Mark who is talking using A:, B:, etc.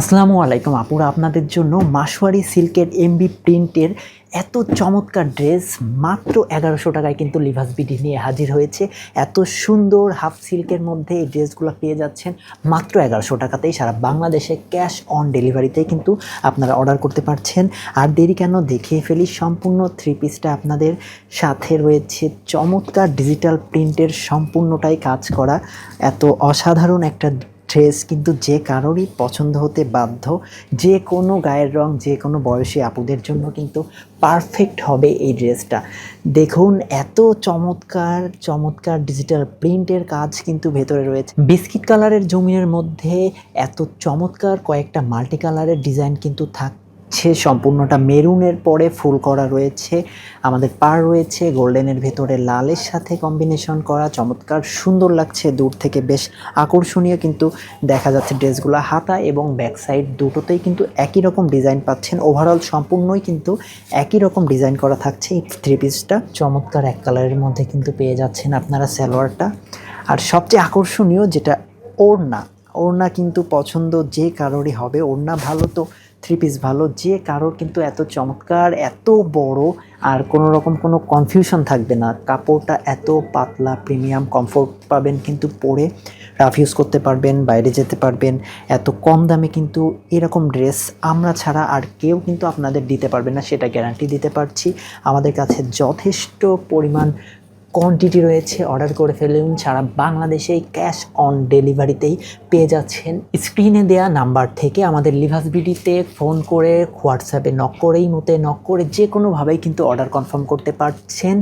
A: আসসালামু আলাইকুম আপুরা আপনাদের জন্য মাসওয়ারি সিল্কের এমবি প্রিন্টের এত চমৎকার ড্রেস মাত্র এগারোশো টাকায় কিন্তু লিভাস বিডি নিয়ে হাজির হয়েছে। এত সুন্দর হাফ সিল্কের মধ্যে এই ড্রেসগুলো পেয়ে যাচ্ছেন মাত্র এগারোশো টাকাতেই। সারা বাংলাদেশে ক্যাশ অন ডেলিভারিতেই কিন্তু আপনারা অর্ডার করতে পারছেন। আর দেরি কেন, দেখিয়ে ফেলি সম্পূর্ণ থ্রি পিসটা আপনাদের সাথে রয়েছে। চমৎকার ডিজিটাল প্রিন্টের সম্পূর্ণটাই কাজ করা। এত অসাধারণ একটা ড্রেস, কিন্তু যে কারোরই পছন্দ হতে বাধ্য, যে কোনো গায়ের রং, যে কোনো বয়সী আপুদের জন্য কিন্তু পারফেক্ট হবে এই ড্রেসটা। দেখুন, এত চমৎকার চমৎকার ডিজিটাল প্রিন্টের কাজ কিন্তু ভেতরে রয়েছে। বিস্কিট কালারের জমিনের মধ্যে এত চমৎকার কয়েকটা মাল্টি কালারের ডিজাইন কিন্তু থাকছে সম্পূর্ণটা মেরুনের পরে ফুল করা রয়েছে। আমাদের পার রয়েছে, গোল্ডেনের ভেতরে লালের সাথে কম্বিনেশন করা। চমৎকার সুন্দর লাগছে দূর থেকে, বেশ আকর্ষণীয় কিন্তু দেখা যাচ্ছে ড্রেসগুলো হাতা এবং ব্যাক সাইড দুটোতেই কিন্তু একই রকম ডিজাইন পাচ্ছেন। ওভারঅল সম্পূর্ণই কিন্তু একই রকম ডিজাইন করা থাকছে। এই থ্রি পিসটা চমৎকার এক কালারের মধ্যে কিন্তু পেয়ে যাচ্ছেন আপনারা সালোয়ারটা। আর সবচেয়ে আকর্ষণীয় যেটা ওড়না ওড়না কিন্তু পছন্দ যে কারোরই হবে। ওড়না ভালো তো থ্রি পিস ভালো, যে কারোর কিন্তু এত চমৎকার, এত বড়, আর কোনো রকম কোনো কনফিউশন থাকবে না। কাপড়টা এত পাতলা প্রিমিয়াম কমফোর্ট পাবেন কিন্তু পরে রাফ ইউজ করতে পারবেন, বাইরে যেতে পারবেন। এত কম দামে কিন্তু এরকম ড্রেস আমরা ছাড়া আর কেউ কিন্তু আপনাদের দিতে পারবে না, সেটা গ্যারান্টি দিতে পারছি। আমাদের কাছে যথেষ্ট পরিমাণ কোয়ান্টিটি রয়েছে অর্ডার করে ফেলুন। সারা বাংলাদেশে ক্যাশ অন ডেলিভারিতেই পেয়ে যাচ্ছেন। স্ক্রিনে দেয়া নাম্বার থেকে আমাদের লিভাস বিডিতে ফোন করে হোয়াটসঅ্যাপে নক করেই মতে নক করে যে কোনোভাবেই কিন্তু অর্ডার কনফার্ম করতে পারছেন।